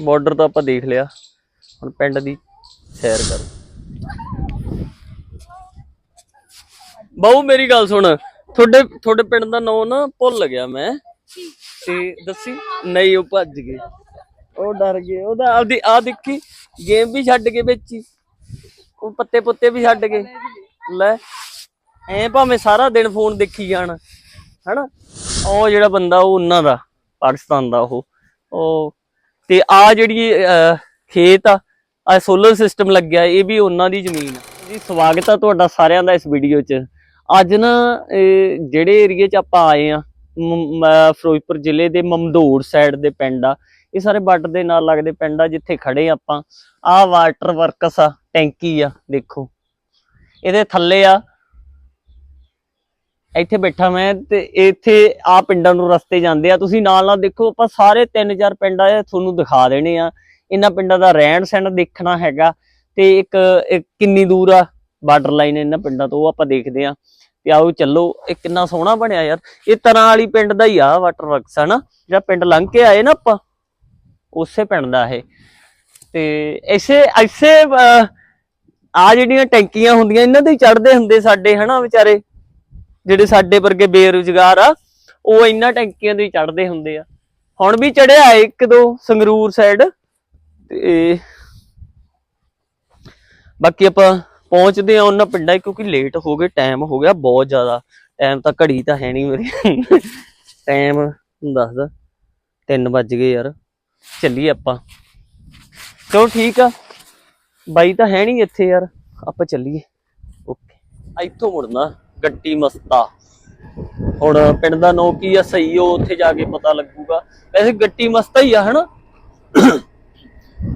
Border ਤਾਂ ਆਪਾਂ ਦੇਖ ਲਿਆ। ਹੁਣ ਪਿੰਡ ਦੀ ਸੈਰ ਕਰ। ਬਾਊ, ਮੇਰੀ ਗੱਲ ਸੁਣ। ਤੁਹਾਡੇ ਤੁਹਾਡੇ ਪਿੰਡ ਦਾ ਨਾਂ ਨਾ ਭੁੱਲ ਗਿਆ ਮੈਂ। ਤੇ ਦੱਸੀ, ਨਹੀਂ, ਉਹ ਭੱਜ ਗਏ। ਉਹ ਡਰ ਗਏ। ਉਹਦਾ ਆਪਦੀ ਆ ਦੇਖੀ ਗੇਮ ਵੀ ਛੱਡ ਕੇ ਵਿੱਚ। ਹੀ ਉਹ ਪੱਤੇ ਪੁੱਤੇ ਵੀ ਛੱਡ ਗਏ। ਲੈ, ਐ ਭਾਵੇਂ ਸਾਰਾ ਦਿਨ ਫੋਨ ਦੇਖੀ ਜਾਣ। ਹਨਾ? ਉਹ ਜਿਹੜਾ ਬੰਦਾ, ਉਹ ਉਹਨਾਂ ਦਾ, ਪਾਕਿਸਤਾਨ ਦਾ ਉਹ। ਉਹ ਤੇ ਆ ਜਿਹੜੀ ਖੇਤ ਆ ਆ ਸੋਲਰ ਸਿਸਟਮ ਲੱਗਿਆ, ਇਹ ਵੀ ਉਹਨਾਂ ਦੀ ਜ਼ਮੀਨ ਆ। ਜੀ, ਸਵਾਗਤ ਆ ਤੁਹਾਡਾ ਸਾਰਿਆਂ ਦਾ ਇਸ ਵੀਡੀਓ 'ਚ। ਅੱਜ ਨਾ, ਇਹ ਜਿਹੜੇ ਏਰੀਏ 'ਚ ਆਪਾਂ ਆਏ ਆ ਫਿਰੋਜ਼ਪੁਰ ਜ਼ਿਲ੍ਹੇ ਦੇ ਮਮਦੋੜ ਸਾਈਡ ਦੇ ਪਿੰਡ ਆ, ਇਹ ਸਾਰੇ ਬਾਰਡਰ ਦੇ ਨਾਲ ਲੱਗਦੇ ਪਿੰਡ ਆ, ਜਿੱਥੇ ਖੜੇ ਆਪਾਂ। ਆ ਵਾਟਰ ਵਰਕਸ ਆ, ਟੈਂਕੀ ਆ, ਦੇਖੋ। ਇਹਦੇ ਥੱਲੇ ਆ ਇੱਥੇ ਬੈਠਾ ਮੈਂ ਤੇ ਇੱਥੇ ਆ ਪਿੰਡਾਂ ਨੂੰ ਰਸਤੇ ਜਾਂਦੇ ਆ। ਤੁਸੀਂ ਨਾਲ ਨਾਲ ਦੇਖੋ, ਆਪਾਂ ਸਾਰੇ ਤਿੰਨ ਚਾਰ ਪਿੰਡ ਆ ਤੁਹਾਨੂੰ ਦਿਖਾ ਦੇਣੇ ਆ। ਇਹਨਾਂ ਪਿੰਡਾਂ ਦਾ ਰਹਿਣ ਸਹਿਣ ਦੇਖਣਾ ਹੈਗਾ ਤੇ ਇੱਕ ਇੱਕ ਕਿੰਨੀ ਦੂਰ ਆ ਬਾਰਡਰ ਲਾਈਨ ਇਹਨਾਂ ਪਿੰਡਾਂ ਤੋਂ, ਉਹ ਆਪਾਂ ਦੇਖਦੇ ਆ। ਤੇ ਆਓ ਚੱਲੋ, ਇਹ ਕਿੰਨਾ ਸੋਹਣਾ ਬਣਿਆ ਯਾਰ। ਇਹ ਤਰਾਂ ਵਾਲੀ ਪਿੰਡ ਦਾ ਹੀ ਆ ਵਾਟਰ ਵਰਕਸ ਹਨਾ? ਜਿਹੜਾ ਪਿੰਡ ਲੰਘ ਕੇ ਆਏ ਨਾ ਆਪਾਂ, ਉਸੇ ਪਿੰਡ ਦਾ ਇਹ। ਤੇ ਐਸੇ ਐਸੇ ਆ ਜਿਹੜੀਆਂ ਟੈਂਕੀਆਂ ਹੁੰਦੀਆਂ, ਇਹਨਾਂ ਤੇ ਚੜਦੇ ਹੁੰਦੇ ਸਾਡੇ, ਹਨਾ ਵਿਚਾਰੇ? ਜਿਹੜੇ ਸਾਡੇ ਵਰਗੇ ਬੇਰੁਜ਼ਗਾਰ ਆ, ਉਹ ਇਹਨਾਂ ਟੈਂਕੀਆਂ ਦੇ ਚੜਦੇ ਹੁੰਦੇ ਆ। ਹੁਣ ਵੀ ਚੜਿਆ ਇੱਕ ਦੋ ਸੰਗਰੂਰ ਸਾਈਡ ਤੇ ਬਾਕੀ ਆਪਾਂ ਪਹੁੰਚਦੇ ਆ ਉਹਨਾਂ ਪਿੰਡਾਂ ਕਿਉਂਕਿ ਲੇਟ ਹੋ ਗਏ ਟਾਈਮ ਹੋ ਗਿਆ ਬਹੁਤ ਜ਼ਿਆਦਾ। ਟਾਈਮ ਤਾਂ ਘੜੀ ਤਾਂ ਹੈ ਨਹੀਂ ਮੇਰੀ। ਟਾਈਮ ਦੱਸਦਾ 3 ਵੱਜ ਗਏ ਯਾਰ। ਚੱਲੀਏ ਆਪਾਂ। ਚਲੋ ਠੀਕ ਆ। ਬਾਈ ਤਾਂ ਹੈ ਨਹੀਂ ਇੱਥੇ ਯਾਰ। ਆਪਾਂ ਚੱਲੀਏ। ਓਕੇ ਇੱਥੋਂ ਮੁੜਨਾ। ਗੱਟੀ ਮਸਤਾ। ਹੁਣ ਪਿੰਡ ਦਾ ਨਾਂ ਕੀ ਆ, ਸਹੀ ਉਹ ਉੱਥੇ ਜਾ ਕੇ ਪਤਾ ਲੱਗੂਗਾ। ਵੈਸੇ ਗੱਟੀ ਮਸਤਾ ਹੀ ਆ, ਹਨਾ?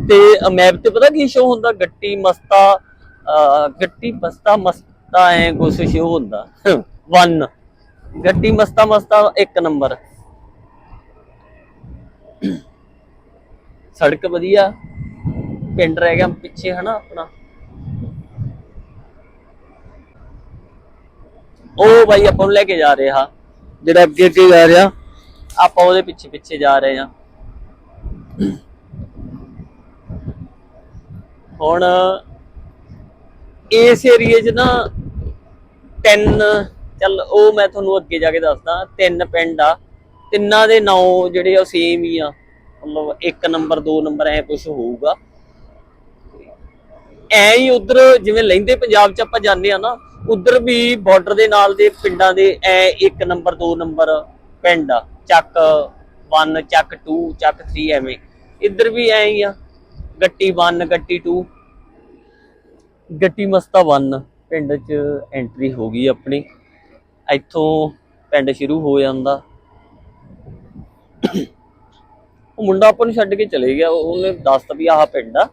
ਤੇ ਮੈਪ ਤੇ ਪਤਾ ਕੀ ਸ਼ੋ ਹੁੰਦਾ? ਗੱਟੀ ਮਸਤਾ ਗੱਟੀ ਮਸਤਾ ਮਸਤਾ ਐ ਕੁਛ ਸ਼ੋ ਹੁੰਦਾ। 1 ਗੱਟੀ ਮਸਤਾ ਮਸਤਾ ਇੱਕ ਨੰਬਰ ਸੜਕ ਵਧੀਆ। ਪਿੰਡ ਰਹਿ ਗਿਆ ਪਿੱਛੇ, ਹਨਾ, ਆਪਣਾ? ਉਹ ਬਾਈ ਆਪਾਂ ਨੂੰ ਲੈ ਕੇ ਜਾ ਰਹੇ ਜਿਹੜਾ ਅੱਗੇ ਅੱਗੇ ਜਾ ਰਿਹਾ, ਆਪਾਂ ਉਹਦੇ ਪਿੱਛੇ ਪਿੱਛੇ ਜਾ ਰਹੇ ਹਾਂ ਹੁਣ ਇਸ ਏਰੀਏ 'ਚ ਨਾ ਤਿੰਨ, ਚੱਲ ਉਹ ਮੈਂ ਤੁਹਾਨੂੰ ਅੱਗੇ ਜਾ ਕੇ ਦੱਸਦਾ, ਤਿੰਨ ਪਿੰਡ ਆ। ਤਿੰਨਾਂ ਦੇ ਨਾਂ ਜਿਹੜੇ ਆ ਸੇਮ ਹੀ ਆ। ਮਤਲਬ ਇੱਕ ਨੰਬਰ ਦੋ ਨੰਬਰ ਐ ਕੁਝ ਹੋਊਗਾ। ਐ ਹੀ ਉਧਰ ਜਿਵੇਂ ਲਹਿੰਦੇ ਪੰਜਾਬ 'ਚ ਆਪਾਂ ਜਾਂਦੇ ਆ ਨਾ ਉਧਰ ਵੀ ਬਾਰਡਰ ਦੇ ਨਾਲ ਦੇ ਪਿੰਡਾਂ ਦੇ ਐ ਇੱਕ ਨੰਬਰ ਦੋ ਨੰਬਰ ਪਿੰਡ ਆ। ਚੱਕ 1 ਚੱਕ 2 ਚੱਕ 3 ਐਵੇਂ। ਇੱਧਰ ਵੀ ਐ ਹੀ ਆ। ਗੱਟੀ 1 ਗੱਟੀ 2 ਗੱਟੀ ਮਸਤਾ 1 ਪਿੰਡ 'ਚ ਐਂਟਰੀ ਹੋ ਗਈ ਆਪਣੀ। ਇੱਥੋਂ ਪਿੰਡ ਸ਼ੁਰੂ ਹੋ ਜਾਂਦਾ। ਉਹ ਮੁੰਡਾ ਆਪਾਂ ਨੂੰ ਛੱਡ ਕੇ ਚਲੇ ਗਿਆ। ਉਹਨੇ ਦੱਸਤਾ ਵੀ ਆਹ ਪਿੰਡ ਆ।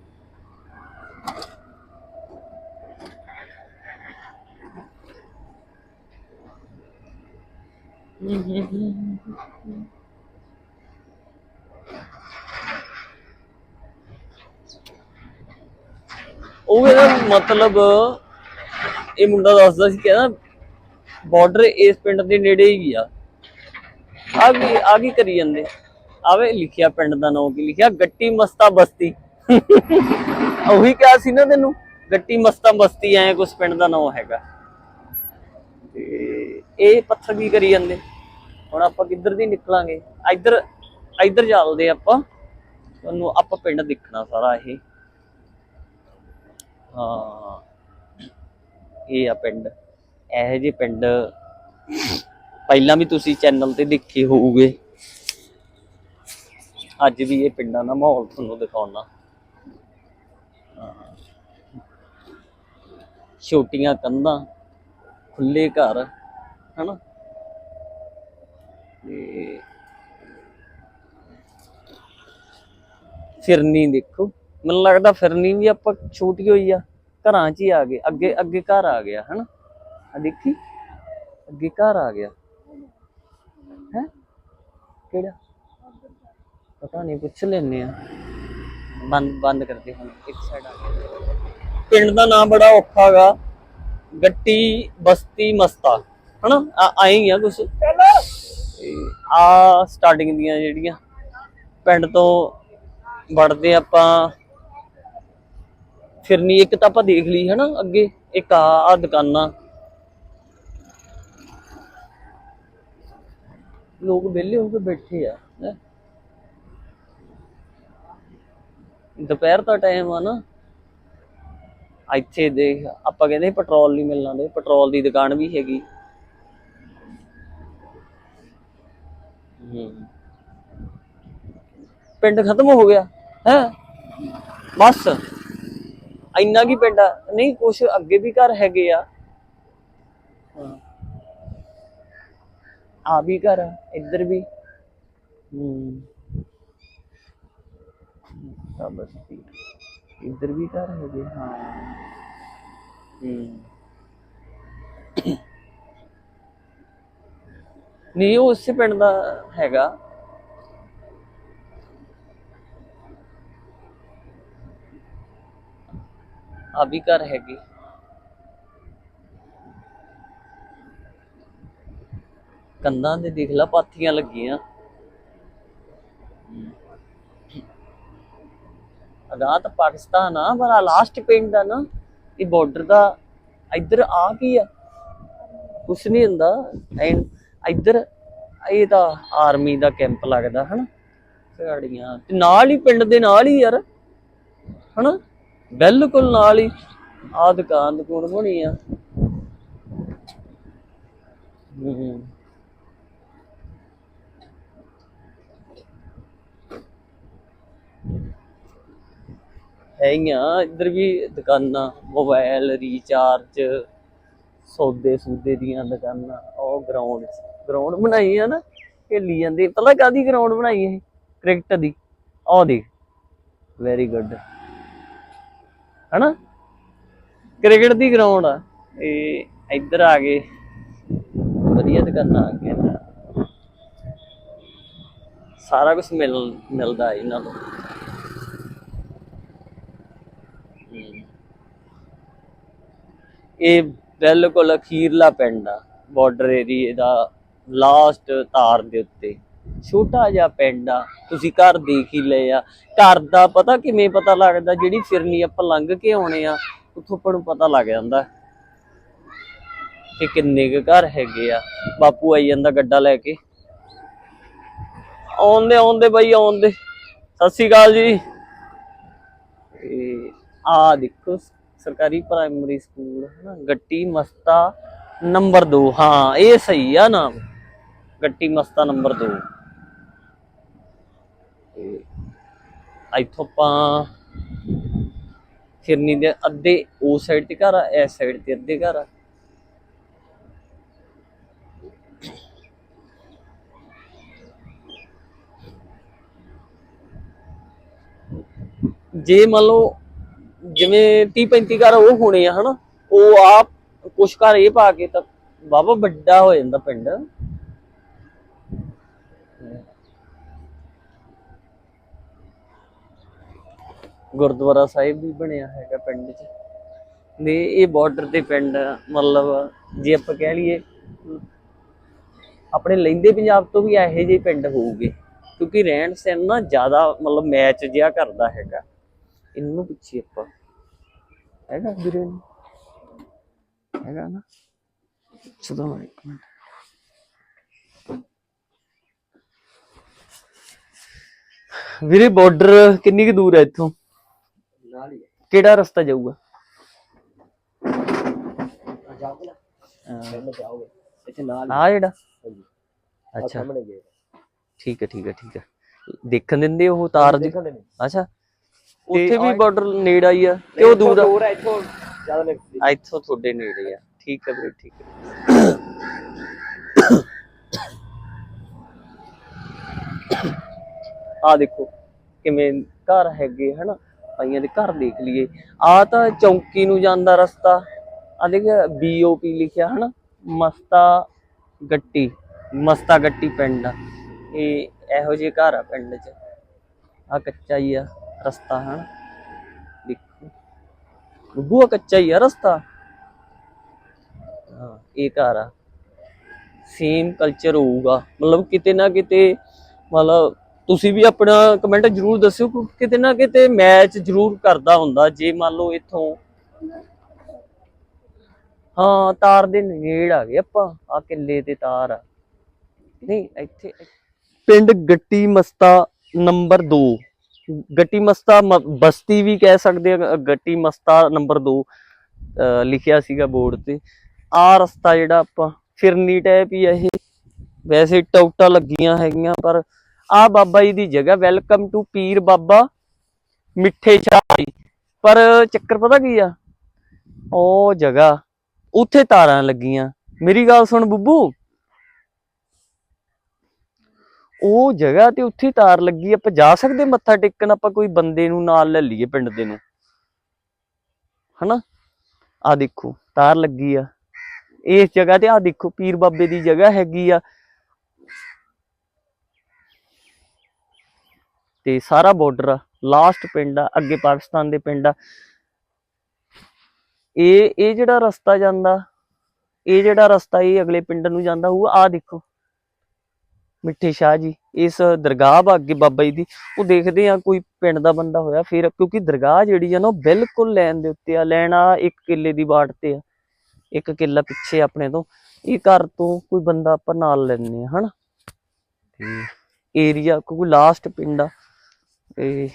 ਉਹ ਇਹਦਾ ਮਤਲਬ ਇਹ ਮੁੰਡਾ ਦੱਸਦਾ ਸੀ ਕਹਿੰਦਾ ਬਾਰਡਰ ਇਸ ਪਿੰਡ ਦੇ ਨੇੜੇ ਹੀ ਆ। ਆ ਵੀ, ਆ ਕੀ ਕਰੀ ਜਾਂਦੇ? ਆਵੇ ਲਿਖਿਆ ਪਿੰਡ ਦਾ ਨਾਮ ਕੀ ਲਿਖਿਆ? ਗੱਟੀ ਮਸਤਾ ਬਸਤੀ। ਉਹੀ ਕਿਹਾ ਸੀ ਨਾ ਤੈਨੂੰ, ਗੱਟੀ ਮਸਤਾ ਬਸਤੀ ਐ ਕੁਛ ਪਿੰਡ ਦਾ ਨਾਮ ਹੈਗਾ। ਇਹ ਪੱਥਰ ਕੀ ਕਰੀ ਜਾਂਦੇ? ਹੁਣ ਆਪਾਂ ਕਿੱਧਰ ਦੀ ਨਿਕਲਾਂਗੇ? ਇੱਧਰ ਇੱਧਰ ਚੱਲਦੇ ਆਪਾਂ। ਤੁਹਾਨੂੰ ਆਪਾਂ ਪਿੰਡ ਦੇਖਣਾ ਸਾਰਾ ਇਹ। ਹਾਂ। ਇਹ ਆ ਪਿੰਡ। ਇਹੋ ਜਿਹੇ ਪਿੰਡ ਪਹਿਲਾਂ ਵੀ ਤੁਸੀਂ ਚੈਨਲ ਤੇ ਦੇਖੇ ਹੋਊਗੇ। ਅੱਜ ਵੀ ਇਹ ਪਿੰਡਾਂ ਦਾ ਮਾਹੌਲ ਤੁਹਾਨੂੰ ਦਿਖਾਉਣਾ। ਛੋਟੀਆਂ ਕੰਧਾਂ ਖੁੱਲੇ ਘਰ। ਹਨਾ? ਤੇ ਫਿਰਨੀ ਦੇਖੋ। ਮੈਨੂੰ ਲੱਗਦਾ ਫਿਰਨੀ ਵੀ ਆਪਾਂ ਛੋਟੀ ਹੋਈ ਆ। ਘਰਾਂ 'ਚ ਹੀ ਆ ਗਏ। ਅੱਗੇ ਅੱਗੇ ਘਰ ਆ ਗਿਆ, ਹਨਾ? ਆ ਦੇਖੀ? ਅੱਗੇ ਘਰ ਆ ਗਿਆ। ਹੈ? ਕਿਹੜਾ? ਪਤਾ ਨਹੀਂ ਪੁੱਛ ਲੈਨੇ ਆ। ਬੰਦ ਬੰਦ ਕਰਦੇ ਹੁਣ, ਇੱਕ ਸਾਈਡ ਆ ਗਿਆ। ਪਿੰਡ ਦਾ ਨਾਮ ਬੜਾ ਔਖਾ ਗਾ। ਗੱਟੀ, ਬਸਤੀ, ਮਸਤਾ। ਹਨਾ? ਆਏ ਹੀ ਆ ਕੁਛ। ਆ ਸਟਾਰਟਿੰਗ ਦੀਆਂ ਜਿਹੜੀਆਂ ਪਿੰਡ ਤੋਂ ਵੜਦੇ ਆਪਾਂ ਫਿਰਨੀ ਇੱਕ ਤਾਂ ਆਪਾਂ ਦੇਖ ਲਈ ਹਨਾ ਅੱਗੇ, ਇੱਕ ਆ ਆ ਦੁਕਾਨਾਂ। ਲੋਕ ਵਿਹਲੇ ਹੋ ਕੇ ਬੈਠੇ ਆ ਦੁਪਹਿਰ ਦਾ ਟਾਈਮ ਆ ਨਾ। ਇੱਥੇ ਦੇਖ, ਆਪਾਂ ਕਹਿੰਦੇ ਪੈਟਰੋਲ ਨਹੀਂ ਮਿਲਣਾ ਦੇ, ਪੈਟਰੋਲ ਦੀ ਦੁਕਾਨ ਵੀ ਹੈਗੀ। ਪਿੰਡ ਖਤਮ ਹੋ ਗਿਆ, ਹੈ? ਬਸ। ਇੰਨਾ ਕੀ ਪਿੰਡ ਆ? ਨਹੀਂ, ਕੁਛ ਅੱਗੇ ਵੀ ਘਰ ਹੈਗੇ ਆ। ਹਾਂ ਆ ਵੀ ਘਰ ਆ, ਇੱਧਰ ਵੀ। ਹੂੰ ਆ ਬਸਤੀ ਇੱਧਰ ਵੀ ਘਰ ਹੈਗੇ ਹਾਂ ਹੂੰ। ਨਹੀਂ, ਉਹ ਉਸੇ ਪਿੰਡ ਦਾ ਹੈਗਾ। ਆ ਵੀ ਘਰ ਹੈਗੇ। ਕੰਧਾਂ ਤੇ ਦੇਖ ਲਾ, ਪਾਥੀਆਂ ਲੱਗੀਆਂ। ਅਗਾਹ ਤਾਂ ਪਾਕਿਸਤਾਨ ਆ, ਪਰ ਲਾਸਟ ਪਿੰਡ ਆ ਨਾ, ਇਹ ਬਾਰਡਰ ਦਾ ਇੱਧਰ ਆ ਕੀ ਆ? ਕੁਛ ਨਹੀਂ ਹੁੰਦਾ ਐਨ ਇੱਧਰ ਇਹ ਤਾਂ ਆਰਮੀ ਦਾ ਕੈਂਪ ਲੱਗਦਾ, ਹਨਾ? ਝਾੜੀਆਂ ਤੇ ਨਾਲ ਹੀ ਪਿੰਡ ਦੇ ਨਾਲ ਹੀ ਯਾਰ, ਹਨਾ? ਬਿਲਕੁਲ ਨਾਲ ਹੀ। ਆ ਦੁਕਾਨ ਦੁਕਾਨ ਬਣੀ ਆ। ਹੂੰ। ਹੈਗੀਆਂ ਇੱਧਰ ਵੀ ਦੁਕਾਨਾਂ ਮੋਬਾਈਲ ਰੀਚਾਰਜ ਸੌਦੇ ਸੂਦੇ ਦੀਆਂ ਦੁਕਾਨਾਂ ਉਹ ਗਰਾਊਂਡ ਗਰਾਊਂਡ ਬਣਾਈ ਆ ਨਾ, ਖੇਲੀ ਜਾਂਦੇ ਪਤਾ ਕਾਦੀ ਗਰਾਊਂਡ ਬਣਾਈ ਇਹ? ਕ੍ਰਿਕਟ ਦੀ। ਆਹ ਦੇਖ। ਵੈਰੀ ਗੁੱਡ ਹਨਾ? ਕ੍ਰਿਕਟ ਦੀ ਗਰਾਊਂਡ ਆ। ਇਹ ਇੱਧਰ ਆ ਗਏ। ਵਧੀਆ ਦੁਕਾਨਾਂ ਆ ਗਈਆਂ ਸਾਰਾ ਕੁਝ ਮਿਲ, ਮਿਲਦਾ ਇਹਨਾਂ ਨੂੰ। ਇਹ ਬਿਲਕੁਲ ਅਖੀਰਲਾ ਪਿੰਡ ਆ। ਬਾਰਡਰ ਏਰੀਏ ਦਾ ਲਾਸਟ ਤਾਰ ਦੇ ਉੱਤੇ। ਛੋਟਾ ਜਿਹਾ ਪਿੰਡ ਆ, ਤੁਸੀਂ ਘਰ ਦੇਖ ਹੀ ਲਏ ਆ। ਘਰ ਦਾ ਪਤਾ ਕਿਵੇਂ ਪਤਾ ਲੱਗਦਾ, ਜਿਹੜੀ ਫਿਰਨੀ ਆਪਾਂ ਲੰਘ ਕੇ ਆਉਣੇ ਆ, ਉੱਥੋਂ ਆਪਾਂ ਨੂੰ ਪਤਾ ਲੱਗ ਜਾਂਦਾ ਕਿ ਕਿੰਨੇ ਕੁ ਘਰ ਹੈਗੇ ਆ। ਬਾਪੂ ਆਈ ਜਾਂਦਾ ਗੱਡਾ ਲੈ ਕੇ। ਆਉਂਦੇ ਆਉਂਦੇ ਬਾਈ, ਆਉਂਦੇ। ਸਤਿ ਸ਼੍ਰੀ ਅਕਾਲ ਜੀ। ਆ ਦੇਖੋ, ਸਰਕਾਰੀ ਪ੍ਰਾਇਮਰੀ ਸਕੂਲ ਹੈ ਗੱਟੀ ਮਸਤਾ ਨੰਬਰ 2 ਹਾਂ, ਇਹ ਸਹੀ ਆ ਨਾਮ। ਗੱਟੀ ਮਸਤਾ ਨੰਬਰ 2 ਤੇ ਇੱਥੋਂ ਆਪਾਂ ਫਿਰਨੀ ਦੇ ਅੱਧੇ, ਉਹ ਸਾਈਡ ਤੇ ਘਰ ਆ ਇਸ ਸਾਈਡ ਤੇ ਅੱਧੇ ਘਰ ਆ। ਜੇ ਮੰਨ ਲਓ ਜਿਵੇਂ 30 35 ਘਰ ਉਹ ਹੋਣੇ ਆ, ਹਨਾ, ਉਹ ਆਪ ਕੁਛ ਘਰ ਇਹ ਪਾ ਕੇ ਤਾਂ ਬਾਬਾ ਵੱਡਾ ਹੋ ਜਾਂਦਾ ਪਿੰਡ। ਗੁਰਦੁਆਰਾ ਸਾਹਿਬ ਵੀ ਬਣਿਆ ਹੈਗਾ ਪਿੰਡ 'ਚ। ਨੇ ਇਹ ਬਾਰਡਰ ਤੇ ਪਿੰਡ ਮਤਲਬ ਜੇ ਆਪਾਂ ਕਹਿ ਲਈਏ, ਆਪਣੇ ਲੈਂਦੇ ਪੰਜਾਬ ਤੋਂ ਵੀ ਇਹੋ ਜਿਹੇ ਪਿੰਡ ਹੋਊਗੇ, ਕਿਉਂਕਿ ਰਹਿਣ ਸਹਿਣ ਨਾ ਜ਼ਿਆਦਾ ਮਤਲਬ ਮੈਚ ਜਿਆ ਕਰਦਾ ਹੈਗਾ। ਇਹਨੂੰ ਪੁੱਛੀ ਆਪਾਂ। ਹੈਗਾ ਵੀਰੇ ਨੂੰ? ਹੈਗਾ ਨਾ? ਸੁਧਾ ਇੱਕ ਵੀਰੇ ਬਾਰਡਰ ਕਿੰਨੀ ਕੁ ਦੂਰ ਹੈ ਇੱਥੋਂ? ਕਿਹੜਾ ਰਸਤਾ ਜਾਊਗਾ? ਜਾਓਗੇ ਨਾ? ਪਹਿਲਾਂ ਜਾਓਗੇ ਇੱਥੇ ਨਾਲ ਆ ਜਿਹੜਾ? ਹਾਂਜੀ। ਅੱਛਾ। ਸਾਹਮਣੇ ਗਏ ਠੀਕ ਹੈ ਠੀਕ ਹੈ ਠੀਕ ਹੈ। ਦੇਖਣ ਦਿੰਦੇ ਉਹ ਤਾਰ ਦੀ? ਦੇਖਣ ਦੇ ਨਹੀਂ ਅੱਛਾ ਉੱਥੇ ਵੀ ਬਾਰਡਰ ਨੇੜੇ ਆਈ ਆ ਕਿ ਉਹ ਦੂਰ ਆ? ਦੂਰ ਹੈ ਇੱਥੋਂ ਜ਼ਿਆਦਾ ਨਹੀਂ ਆ ਇੱਥੋਂ ਤੁਹਾਡੇ ਨੇੜੇ ਆ। ਠੀਕ ਹੈ ਵੀਰੇ ਠੀਕ ਹੈ। ਆ ਦੇਖੋ ਕਿਵੇਂ ਘਰ ਹੈਗੇ ਹਨਾ? ਭਾਈਆਂ ਦੇ ਘਰ ਦੇਖ ਲਈਏ। ਆ ਤਾਂ ਚੌਂਕੀ ਨੂੰ ਜਾਂਦਾ ਰਸਤਾ। ਆ ਦੇਖ ਬੀਓਪੀ ਲਿਖਿਆ ਹਨਾ, ਮਸਤਾ ਗੱਟੀ ਮਸਤਾ ਗੱਟੀ ਪਿੰਡ। ਇਹ ਇਹੋ ਜਿਹੇ ਘਰ ਆ ਪਿੰਡ 'ਚ। ਆ ਕੱਚਾ ਹੀ ਆ ਰਸਤਾ ਹਨਾ। ਦੇਖੋ। ਬੂਆ ਕੱਚਾ ਹੀ ਆ ਰਸਤਾ। ਹਾਂ, ਇਹ ਘਰ ਆ। ਸੇਮ ਕਲਚਰ ਹੋਊਗਾ। ਮਤਲਬ ਕਿਤੇ ਨਾ ਕਿਤੇ, ਮਤਲਬ ਤੁਸੀਂ ਵੀ ਆਪਣਾ ਕਮੈਂਟ ਜਰੂਰ ਦੱਸਿਓ ਕਿ ਕਿਤੇ ਨਾ ਕਿਤੇ ਮੈਚ ਜਰੂਰ ਕਰਦਾ ਹੁੰਦਾ, ਜੇ ਮੰਨ ਲਓ ਇੱਥੋਂ। ਹਾਂ, ਤਾਰ ਦੇ ਨੇੜ ਆ ਗਏ ਆਪਾਂ ਆ ਕਿੱਲੇ ਤੇ ਤਾਰ ਆ। ਨਹੀਂ, ਇੱਥੇ ਪਿੰਡ ਗੱਟੀ ਮਸਤਾ ਨੰਬਰ 2 ਗੱਟੀ ਮਸਤਾ ਬਸਤੀ ਵੀ ਕਹਿ ਸਕਦੇ ਆ, ਗੱਟੀ ਮਸਤਾ ਨੰਬਰ 2 ਲਿਖਿਆ ਸੀਗਾ ਬੋਰਡ ਤੇ। ਆ ਰਸਤਾ ਜਿਹੜਾ ਆਪਾਂ, ਫਿਰਨੀ ਟੈਪ ਹੀ ਇਹ। ਵੈਸੇ ਟੌਕਟਾ ਲੱਗੀਆਂ ਹੈਗੀਆਂ, ਪਰ ਆ ਬਾਬਾ ਜੀ ਦੀ ਜਗ੍ਹਾ ਵੈਲਕਮ ਟੂ ਪੀਰ ਬਾਬਾ ਮਿੱਠੇ ਸ਼ਾਹ ਪਰ ਚੱਕਰ ਪਤਾ ਕੀ ਆ? ਉਹ ਜਗ੍ਹਾ ਉੱਥੇ ਤਾਰਾਂ ਲੱਗੀਆਂ। ਮੇਰੀ ਗੱਲ ਸੁਣ ਬੁੱਬੂ। ਉਹ ਜਗ੍ਹਾ ਤੇ ਉੱਥੇ ਤਾਰ ਲੱਗੀ ਆਪਾਂ ਜਾ ਸਕਦੇ ਮੱਥਾ ਟੇਕਣ, ਆਪਾਂ ਕੋਈ ਬੰਦੇ ਨੂੰ ਨਾਲ ਲੈ ਲਈਏ ਪਿੰਡ ਦੇ ਨੂੰ। ਹਨਾ? ਆ ਦੇਖੋ, ਤਾਰ ਲੱਗੀ ਆ। ਇਸ ਜਗ੍ਹਾ ਤੇ ਆ ਦੇਖੋ, ਪੀਰ ਬਾਬੇ ਦੀ ਜਗ੍ਹਾ ਹੈਗੀ ਆ। ਤੇ ਸਾਰਾ ਬਾਰਡਰ ਆ ਲਾਸਟ ਪਿੰਡ ਆ ਅੱਗੇ ਪਾਕਿਸਤਾਨ ਦੇ ਪਿੰਡ ਆ। ਇਹ ਇਹ ਜਿਹੜਾ ਰਸਤਾ ਜਾਂਦਾ ਇਹ ਜਿਹੜਾ ਰਸਤਾ ਇਹ ਅਗਲੇ ਪਿੰਡ ਨੂੰ ਜਾਂਦਾ ਉਹ ਆ ਦੇਖੋ। ਮਿੱਠੇ ਸ਼ਾਹ ਜੀ ਇਸ ਦਰਗਾਹ ਅੱਗੇ ਬਾਬਾ ਜੀ ਦੀ ਉਹ ਦੇਖਦੇ ਆ ਕੋਈ ਪਿੰਡ ਦਾ ਬੰਦਾ ਹੋਇਆ ਫਿਰ ਕਿਉਂਕਿ ਦਰਗਾਹ ਜਿਹੜੀ ਆ ਨਾ ਬਿਲਕੁਲ ਲੈਣ ਦੇ ਉੱਤੇ ਆ ਲੈਣ ਆ ਇੱਕ ਕਿੱਲੇ ਦੀ ਬਾੜ ਤੇ ਆ ਇੱਕ ਕਿੱਲਾ ਪਿੱਛੇ ਆਪਣੇ ਤੋਂ। ਇਹ ਘਰ ਤੋਂ ਕੋਈ ਬੰਦਾ ਆਪਾਂ ਨਾਲ ਲੈਣੇ ਆ ਹਨਾ? ਤੇ ਏਰੀਆ ਕੋਈ ਲਾਸਟ ਪਿੰਡ ਆ ਤੇ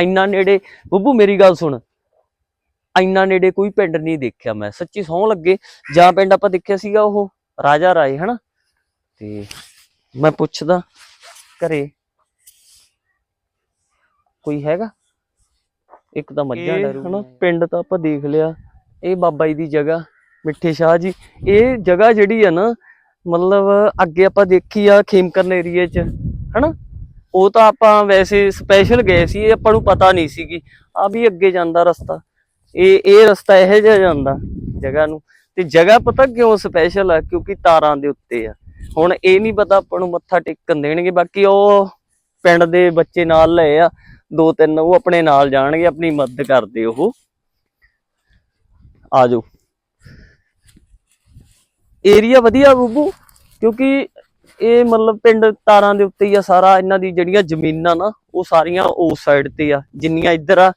ਇੰਨਾ ਨੇੜੇ ਬੱਬੂ ਮੇਰੀ ਗੱਲ ਸੁਣ। ਇੰਨਾ ਨੇੜੇ ਕੋਈ ਪਿੰਡ ਨਹੀਂ ਦੇਖਿਆ ਮੈਂ। ਸੱਚੀ ਸੌਂ ਲੱਗੇ। ਜਾਂ ਪਿੰਡ ਆਪਾਂ ਦੇਖਿਆ ਸੀਗਾ ਉਹ ਰਾਜਾ ਰਾਏ ਹਨਾ? ਤੇ ਮੈਂ ਪੁੱਛਦਾ ਘਰੇ ਕੋਈ ਹੈਗਾ? ਇੱਕ ਤਾਂ ਮੱਝਾਂ ਡਰੂ ਹਨਾ ਪਿੰਡ ਤਾਂ ਆਪਾਂ ਦੇਖ ਲਿਆ। ਇਹ ਬਾਬਾ ਜੀ ਦੀ ਜਗ੍ਹਾ ਮਿੱਠੇ ਸ਼ਾਹ ਜੀ। ਇਹ ਜਗ੍ਹਾ ਜਿਹੜੀ ਆ ਨਾ ਮਤਲਬ ਅੱਗੇ ਆਪਾਂ ਦੇਖੀ ਆ ਖੇਮਕਰਨ ਏਰੀਏ 'ਚ ਹਨਾ? ਉਹ ਤਾਂ ਆਪਾਂ ਵੈਸੇ ਸਪੈਸ਼ਲ ਗਏ ਸੀ, ਇਹ ਆਪਾਂ ਨੂੰ ਪਤਾ ਨਹੀਂ ਸੀਗੀ ਆ ਵੀ ਅੱਗੇ ਜਾਂਦਾ ਰਸਤਾ। ਇਹ ਇਹ ਰਸਤਾ ਇਹੋ ਜਿਹਾ ਜਾਂਦਾ ਜਗ੍ਹਾ ਨੂੰ। ਤੇ ਜਗ੍ਹਾ ਪਤਾ ਕਿਉਂ ਸਪੈਸ਼ਲ ਆ? ਕਿਉਂਕਿ ਤਾਰਾਂ ਦੇ ਉੱਤੇ ਆ। ਹੁਣ ਇਹ ਨਹੀਂ ਪਤਾ ਆਪਾਂ ਨੂੰ ਮੱਥਾ ਟੇਕਣ ਦੇਣਗੇ, ਬਾਕੀ ਉਹ ਪਿੰਡ ਦੇ ਬੱਚੇ ਨਾਲ ਲਏ ਆ। ਦੋ ਤਿੰਨ ਉਹ ਆਪਣੇ ਨਾਲ ਜਾਣਗੇ, ਆਪਣੀ ਮਦਦ ਕਰਦੇ ਉਹ। ਆ ਜਾਓ ਏਰੀਆ ਵਧੀਆ ਬੁੱਬੂ, ਕਿਉਂਕਿ ਇਹ ਮਤਲਬ ਪਿੰਡ ਤਾਰਾਂ ਦੇ ਉੱਤੇ ਹੀ ਆ ਸਾਰਾ, ਇਹਨਾਂ ਦੀ ਜਿਹੜੀਆਂ ਜ਼ਮੀਨਾਂ ਨਾ, ਉਹ ਸਾਰੀਆਂ ਉਸ ਸਾਈਡ ਤੇ ਆ। ਜਿੰਨੀਆਂ ਇੱਧਰ ਆ,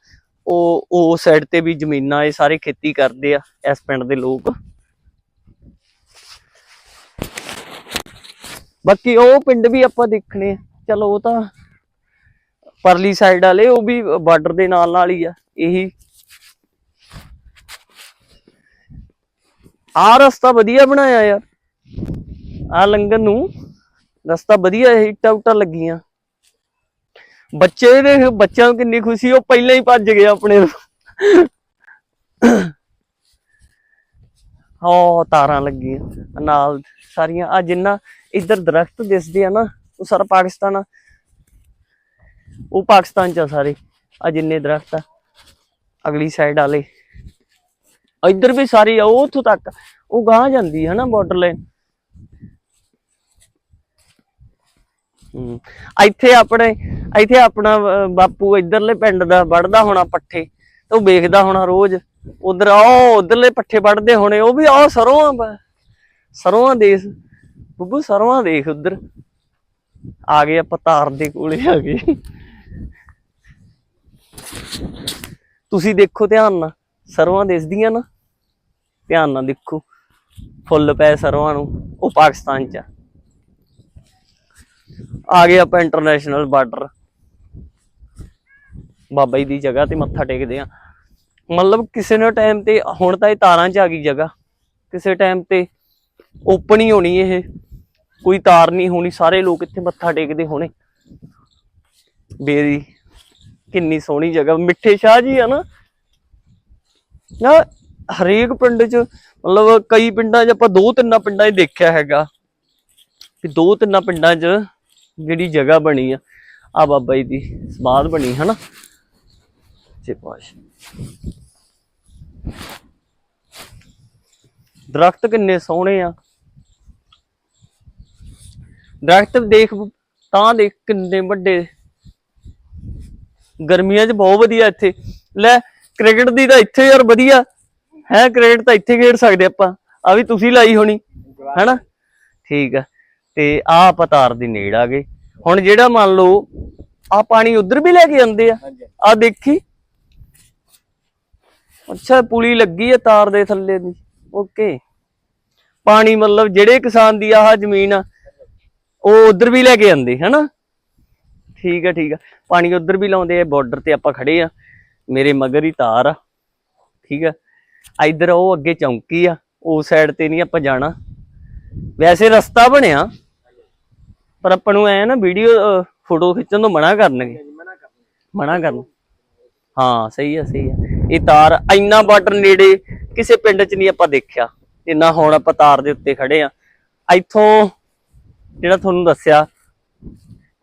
ਉਹ ਉਸ ਸਾਈਡ ਤੇ ਵੀ ਜ਼ਮੀਨਾਂ, ਇਹ ਸਾਰੇ ਖੇਤੀ ਕਰਦੇ ਆ, ਇਸ ਪਿੰਡ ਦੇ ਲੋਕ। ਬਾਕੀ ਉਹ ਪਿੰਡ ਵੀ ਆਪਾਂ ਦੇਖਣੇ ਆ। ਚਲੋ ਉਹ ਤਾਂ ਪਰਲੀ ਸਾਈਡ ਵਾਲੇ, ਉਹ ਵੀ ਬਾਰਡਰ ਦੇ ਨਾਲ ਨਾਲ ਹੀ ਆ, ਇਹੀ। ਆ ਰਸਤਾ ਵਧੀਆ ਬਣਾਇਆ ਯਾਰ ਆ ਲੰਘਣ ਨੂੰ। ਰਸਤਾ ਵਧੀਆ ਹੈ ਇੱਟਾਂ ਉੱਟਾਂ ਲੱਗੀਆਂ। ਬੱਚੇ ਦੇ ਬੱਚਿਆਂ ਨੂੰ ਕਿੰਨੀ ਖੁਸ਼ੀ, ਉਹ ਪਹਿਲਾਂ ਹੀ ਭੱਜ ਗਏ ਆਪਣੇ ਹੋ ਤਾਰਾਂ ਲੱਗੀਆਂ ਨਾਲ ਸਾਰੀਆਂ। ਆ ਜਿੰਨਾ ਇੱਧਰ ਦਰਖਤ ਦਿਸਦੇ ਆ ਨਾ, ਉਹ ਸਾਰਾ ਪਾਕਿਸਤਾਨ ਆ। ਉਹ ਪਾਕਿਸਤਾਨ ਚ ਆ ਸਾਰੇ। ਆ ਜਿੰਨੇ ਦਰਖਤ ਆ, ਅਗਲੀ ਸਾਈਡ ਵਾਲੇ। ਇੱਧਰ ਵੀ ਸਾਰੀ ਆ, ਉਹ ਉੱਥੋਂ ਤੱਕ। ਉਹ ਗਾਂ ਜਾਂਦੀ ਹੈ ਨਾ ਬਾਰਡਰ ਲਾਈਨ ਇੱਥੇ ਆਪਣੇ, ਇੱਥੇ ਆਪਣਾ ਬਾਪੂ ਇਧਰਲੇ ਪਿੰਡ ਦਾ ਵੜਦਾ ਹੋਣਾ ਪੱਠੇ, ਤੇ ਉਹ ਵੇਖਦਾ ਹੋਣਾ ਰੋਜ਼। ਉਧਰ ਉਹ ਉਧਰਲੇ ਪੱਠੇ ਵੜਦੇ ਹੋਣੇ, ਉਹ ਵੀ ਉਹ ਸਰੋਂ ਸਰੋਂ ਆ ਦੇਸ। ਬੱਬੂ, ਸਰੋਂ ਦੇਖ ਉਧਰ। ਆ ਗਏ ਆਪਾਂ ਤਾਰ ਦੇ ਕੋਲੇ ਆ ਗਏ। ਤੁਸੀਂ ਦੇਖੋ ਧਿਆਨ ਨਾਲ, ਸਰੋਂ ਦਿਸਦੀਆਂ ਨਾ। ਧਿਆਨ ਨਾਲ ਦੇਖੋ। ਫੁੱਲ ਪੈ ਸਰੋਂ ਨੂੰ, ਉਹ ਪਾਕਿਸਤਾਨ ਚ ਆ। ਆ ਗਏ ਆਪਾਂ ਇੰਟਰਨੈਸ਼ਨਲ ਬਾਰਡਰ ਬਾਬਾ ਜੀ ਦੀ ਜਗ੍ਹਾ ਤੇ ਮੱਥਾ ਟੇਕਦੇ ਆ। ਮਤਲਬ ਕਿਸੇ ਨੇ ਟਾਈਮ ਤੇ, ਹੁਣ ਤਾਂ ਇਹ ਤਾਰਾਂ 'ਚ ਆ ਗਈ ਜਗ੍ਹਾ। ਕਿਸੇ ਟਾਈਮ ਤੇ ਓਪਨ ਹੀ ਹੋਣੀ ਇਹ। ਕੋਈ ਤਾਰ ਨਹੀਂ ਹੋਣੀ, ਸਾਰੇ ਲੋਕ ਇੱਥੇ ਮੱਥਾ ਟੇਕਦੇ ਹੋਣੇ। ਬੇਰੀ, ਕਿੰਨੀ ਸੋਹਣੀ ਜਗ੍ਹਾ। ਮਿੱਠੇ ਸ਼ਾਹ ਜੀ ਆ ਨਾ। ਨਾ, ਹਰੇਕ ਪਿੰਡ 'ਚ, ਮਤਲਬ ਕਈ ਪਿੰਡਾਂ 'ਚ ਆਪਾਂ ਦੋ ਤਿੰਨਾਂ ਪਿੰਡਾਂ 'ਚ ਦੇਖਿਆ ਹੈਗਾ। ਕਿ ਦੋ ਤਿੰਨਾਂ ਪਿੰਡਾਂ 'ਚ ਜਿਹੜੀ ਜਗ੍ਹਾ ਬਣੀ ਆ ਆ ਬਾਬਾ ਜੀ ਦੀ ਸਮਾਧ ਬਣੀ, ਹਨਾ? ਜੇ ਪਾਸ਼ ਦਰਖਤ ਕਿੰਨੇ ਸੋਹਣੇ ਆ। ਦਰਖਤ ਦੇਖ, ਤਾਂ ਦੇਖ ਕਿੰਨੇ ਵੱਡੇ। ਗਰਮੀਆਂ 'ਚ ਬਹੁਤ ਵਧੀਆ ਇੱਥੇ। ਲੈ, ਕ੍ਰਿਕਟ ਦੀ ਤਾਂ ਇੱਥੇ ਯਾਰ ਵਧੀਆ। ਹੈ, ਕ੍ਰਿਕਟ ਤਾਂ ਇੱਥੇ ਖੇਡ ਸਕਦੇ ਆਪਾਂ। ਆ ਵੀ ਤੁਸੀਂ ਲਾਈ ਹੋਣੀ, ਹੈਨਾ? ਠੀਕ ਆ। ਤੇ ਆ ਆਪਾਂ ਤਾਰ ਦੀ ਨੇੜ ਆ ਗਏ। ਹੁਣ ਜਿਹੜਾ ਮੰਨ ਲਓ ਆ ਪਾਣੀ ਉਧਰ ਵੀ ਲੈ ਕੇ ਜਾਂਦੇ ਆ। ਆ ਦੇਖੀ। ਅੱਛਾ ਪੁਲੀ ਲੱਗੀ ਹੈ ਤਾਰ ਦੇ ਥੱਲੇ ਦੀ। ਓਕੇ। ਪਾਣੀ ਮਤਲਬ ਜਿਹੜੇ ਕਿਸਾਨ ਦੀ ਆਹ ਜ਼ਮੀਨ ਆ ਉਹ ਉਧਰ ਵੀ ਲੈ ਕੇ ਜਾਂਦੇ ਹਨਾ? ਠੀਕ ਆ ਠੀਕ ਆ। ਪਾਣੀ ਉਧਰ ਵੀ ਲਾਉਂਦੇ ਆ ਬਾਰਡਰ ਤੇ ਆਪਾਂ ਖੜੇ ਆ। ਮੇਰੇ ਮਗਰ ਹੀ ਤਾਰ ਆ। ਠੀਕ ਆ। ਇਧਰ ਉਹ ਅੱਗੇ ਚੌਂਕੀ ਆ ਉਸ ਸਾਈਡ ਤੇ ਨਹੀਂ ਆਪਾਂ ਜਾਣਾ। ਵੈਸੇ ਰਸਤਾ ਬਣਿਆ। ਪਰ ਆਪਾਂ ਨੂੰ ਐ ਨਾ ਵੀਡੀਓ ਫੋਟੋ ਖਿੱਚਣ ਤੋਂ ਮਨਾ ਕਰਨਗੇ। ਮਨਾ ਕਰ ਮਨਾ ਕਰਨ। ਹਾਂ ਸਹੀ ਹੈ ਸਹੀ ਹੈ ਇਹ ਤਾਰ ਇੰਨਾ ਵਾਟਰ ਨੇੜੇ ਕਿਸੇ ਪਿੰਡ 'ਚ ਨਹੀਂ ਆਪਾਂ ਦੇਖਿਆ। ਜਿੰਨਾ ਹੁਣ ਆਪਾਂ ਤਾਰ ਦੇ ਉੱਤੇ ਖੜੇ ਆ। ਇੱਥੋਂ ਜਿਹੜਾ ਤੁਹਾਨੂੰ ਦੱਸਿਆ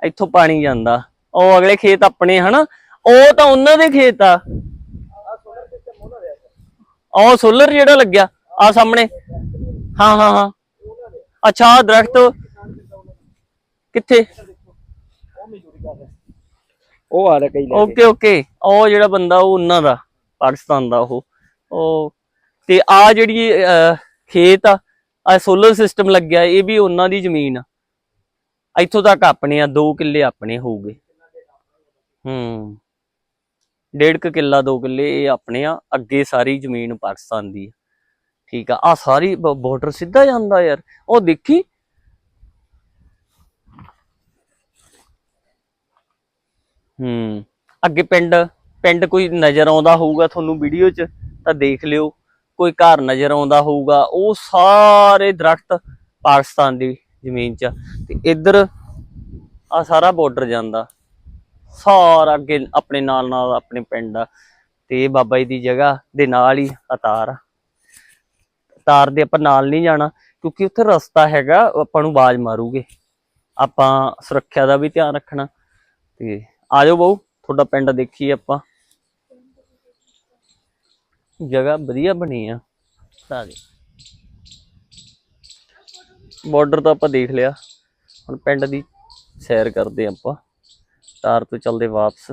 ਇੱਥੋਂ ਪਾਣੀ ਜਾਂਦਾ। ਉਹ ਅਗਲੇ ਖੇਤ ਆਪਣੇ ਹਨਾ? ਉਹ ਤਾਂ ਉਹਨਾਂ ਦੇ ਖੇਤ ਆ। ਉਹ ਸੋਲਰ ਜਿਹੜਾ ਲੱਗਿਆ ਆ ਸਾਹਮਣੇ। ਹਾਂ ਹਾਂ ਹਾਂ। ਅੱਛਾ ਦਰਖਤ ਕਿੱਥੇ? ਉਹ ਆ ਰਿਹਾ ਕਈ ਲੈ ਓਕੇ ਓਕੇ ਉਹ ਜਿਹੜਾ ਬੰਦਾ ਉਹ ਉਹਨਾਂ ਦਾ ਪਾਕਿਸਤਾਨ ਦਾ ਉਹ। ਉਹ ਤੇ ਆ ਜਿਹੜੀ ਖੇਤ ਆ ਆ ਸੋਲਰ ਸਿਸਟਮ ਲੱਗਿਆ ਇਹ ਵੀ ਉਹਨਾਂ ਦੀ ਜ਼ਮੀਨ ਆ। ਇੱਥੋਂ ਤੱਕ ਆਪਣੇ ਆ 2 ਕਿੱਲੇ ਆਪਣੇ ਹੋਊਗੇ। ਹੂੰ। ਡੇਢ ਕੁ ਕਿੱਲਾ 2 ਕਿੱਲੇ ਇਹ ਆਪਣੇ ਆ ਅੱਗੇ ਸਾਰੀ ਜ਼ਮੀਨ ਪਾਕਿਸਤਾਨ ਦੀ ਆ। ਠੀਕ ਆ ਆ ਸਾਰੀ ਬਾਰਡਰ ਸਿੱਧਾ ਜਾਂਦਾ ਯਾਰ। ਉਹ ਦੇਖੀ ਹੂੰ। ਅੱਗੇ ਪਿੰਡ ਪਿੰਡ ਕੋਈ ਨਜ਼ਰ ਆਉਂਦਾ ਹੋਊਗਾ ਤੁਹਾਨੂੰ ਵੀਡੀਓ 'ਚ, ਤਾਂ ਦੇਖ ਲਿਓ। ਕੋਈ ਘਰ ਨਜ਼ਰ ਆਉਂਦਾ ਹੋਊਗਾ, ਉਹ ਸਾਰੇ ਦਰਖਤ ਪਾਕਿਸਤਾਨ ਦੀ ਜ਼ਮੀਨ 'ਚ ਆ। ਤੇ ਇੱਧਰ ਆ ਸਾਰਾ ਬਾਰਡਰ ਜਾਂਦਾ। ਸਾਰਾ ਅੱਗੇ ਆਪਣੇ ਨਾਲ ਨਾਲ ਆਪਣੇ ਪਿੰਡ ਆ। ਤੇ ਬਾਬਾ ਜੀ ਦੀ ਜਗ੍ਹਾ ਦੇ ਨਾਲ ਹੀ ਅਤਾਰ ਤਾਰ ਆ। ਤਾਰ ਦੇ ਆਪਾਂ ਨਾਲ ਨਹੀਂ ਜਾਣਾ, ਕਿਉਂਕਿ ਉੱਥੇ ਰਸਤਾ ਹੈਗਾ ਆਪਾਂ ਨੂੰ ਆਵਾਜ਼ ਮਾਰੂਗੇ। ਆਪਾਂ ਸੁਰੱਖਿਆ ਦਾ ਵੀ ਧਿਆਨ ਰੱਖਣਾ। ਤੇ ਆ ਜਾਓ ਬਾਊ ਤੁਹਾਡਾ ਪਿੰਡ ਦੇਖੀਏ ਆਪਾਂ। ਜਗ੍ਹਾ ਵਧੀਆ ਬਣੀ ਆ। ਜੀ ਬਾਰਡਰ ਤਾਂ ਆਪਾਂ ਦੇਖ ਲਿਆ। ਹੁਣ ਪਿੰਡ ਦੀ ਸੈਰ ਕਰਦੇ ਆਪਾਂ। ਤਾਰ ਤੋਂ ਚੱਲਦੇ ਵਾਪਸ।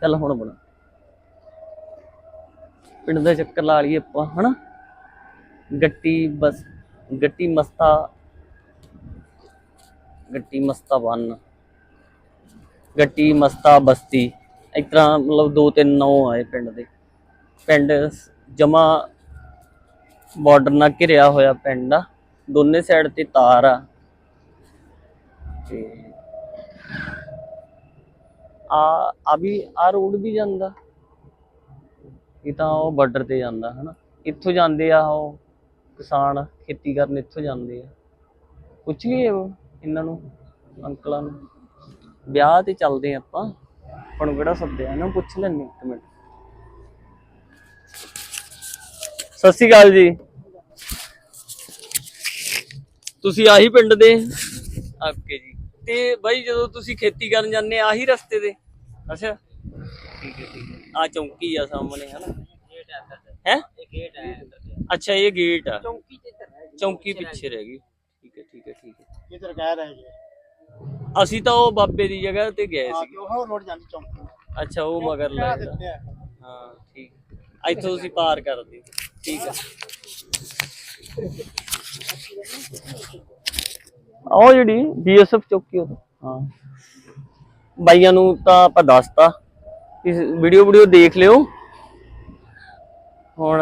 ਚੱਲ ਹੁਣ ਬਣਾ। ਪਿੰਡ ਦਾ ਚੱਕਰ ਲਾ ਲਈਏ ਆਪਾਂ ਹਨਾ? ਗੱਟੀ ਬਸ ਗੱਟੀ ਮਸਤਾ। ਗੱਟੀ ਮਸਤਾ ਬੰਨ। ਗੱਟੀ, ਮਸਤਾ, ਬਸਤੀ, ਇਸ ਤਰ੍ਹਾਂ ਮਤਲਬ ਦੋ ਤਿੰਨ ਨੌ ਆਏ ਪਿੰਡ ਦੇ। ਪਿੰਡ ਜਮਾ ਬਾਰਡਰ ਨਾਲ ਘਿਰਿਆ ਹੋਇਆ ਪਿੰਡ ਆ। ਦੋਨੇ ਸਾਈਡ ਤੇ ਤਾਰ ਆ। ਤੇ ਆ ਆ ਵੀ, ਆ ਰੋਡ ਵੀ ਜਾਂਦਾ। ਇਹ ਤਾਂ ਉਹ ਬਾਰਡਰ ਤੇ ਜਾਂਦਾ, ਹਨਾ। ਇੱਥੋਂ ਜਾਂਦੇ ਆ ਉਹ ਕਿਸਾਨ ਖੇਤੀ ਕਰਨ ਇੱਥੋਂ ਜਾਂਦੇ ਆ। ਪੁੱਛ ਲਈਏ ਉਹ ਇਹਨਾਂ ਨੂੰ, ਅੰਕਲਾਂ ਨੂੰ। ਵਿਆਹ ਤੇ ਚੱਲਦੇ ਆ ਆਪਾਂ। ਆਪਾਂ ਨੂੰ ਕਿਹੜਾ ਸੱਦਿਆ? ਨਾ ਪੁੱਛ ਲੈਣੇ ਇੱਕ ਮਿੰਟ। ਸਤਿ ਸ਼੍ਰੀ ਅਕਾਲ ਜੀ। ਤੁਸੀਂ ਆਹੀ ਪਿੰਡ ਦੇ? ਓਕੇ ਜੀ। ਤੇ ਬਾਈ ਜਦੋਂ ਤੁਸੀਂ ਖੇਤੀ ਕਰਨ ਜਾਂਦੇ ਆਹੀ ਰਸਤੇ ਦੇ ਅੱਛਾ। ਠੀਕ ਹੈ ਠੀਕ ਹੈ। ਆ ਚੌਂਕੀ ਆ ਸਾਹਮਣੇ ਹਨਾ? ਗੇਟ ਹੈ? ਅੰਦਰ ਹੈ ਇਹ ਗੇਟ ਹੈ ਅੱਛਾ ਇਹ ਗੇਟ ਆ ਚੌਂਕੀ ਚੌਂਕੀ ਪਿੱਛੇ ਰਹਿ ਗਈ। ਠੀਕ ਹੈ ਠੀਕ ਹੈ ਠੀਕ ਹੈ। ਇਧਰ ਕਹਿ ਰਹੇ ਜੀ ਅਸੀਂ ਤਾਂ ਉਹ ਬਾਬੇ ਦੀ ਜਗ੍ਹਾ ਤੇ ਗਏ ਹਾਂ ਸੀ। ਕਿ ਉਹ ਰੋਡ ਜਾਂਦੀ ਚੌਂਕੀ। ਅੱਛਾ ਉਹ ਮਗਰ ਲੱਗਦਾ ਆ ਹਾਂ ਠੀਕ। ਇੱਥੋਂ ਤੁਸੀਂ ਪਾਰ ਕਰ ਦਿਓ। ਠੀਕ ਹੈ ਉਹ ਜਿਹੜੀ ਬੀਐਸਐਫ ਚੌਕੀ ਉਹ ਹਾਂ। ਬਾਈਆਂ ਨੂੰ ਤਾਂ ਆਪਾਂ ਦੱਸਤਾ। ਇਸ ਵੀਡੀਓ ਵੀਡੀਓ ਦੇਖ ਲਿਓ। ਹੁਣ